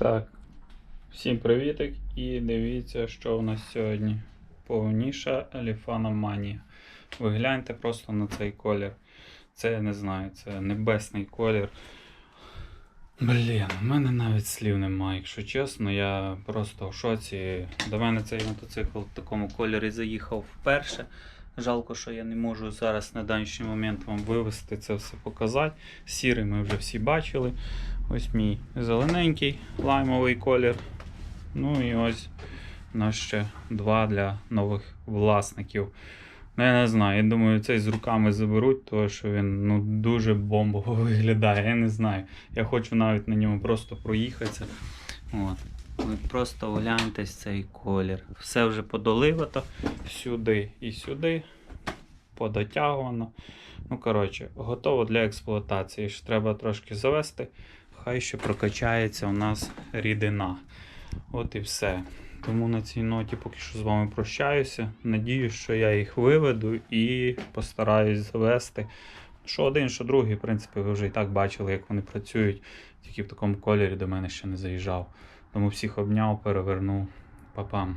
Так, всім привітик і дивіться, що у нас сьогодні. Повніша еліфана манія. Ви гляньте просто на цей колір. Це я не знаю, це небесний колір. Блін, у мене навіть слів немає, якщо чесно, я просто в шоці. До мене цей мотоцикл в такому кольорі заїхав вперше. Жалко, що я не можу зараз на даний момент вам вивести це все показати. Сірий ми вже всі бачили. Ось мій зелененький лаймовий колір. Ну і ось у нас ще два для нових власників. Ну, я не знаю, я думаю, цей з руками заберуть, тому що він ну, дуже бомбово виглядає. Я не знаю. Я хочу навіть на ньому просто проїхатися. От. Ви просто огляньтесь цей колір. Все вже подоливато сюди і сюди. Подотягувано. Ну, коротше, готово для експлуатації. Ще треба трошки завести. Хай ще прокачається у нас рідина. От і все. Тому на цій ноті поки що з вами прощаюся. Надію, що я їх виведу і постараюсь завести. Що один, що другий, в принципі, ви вже і так бачили, як вони працюють. Тільки в такому кольорі до мене ще не заїжджав. Тому всіх обняв, перевернув. Па-пам.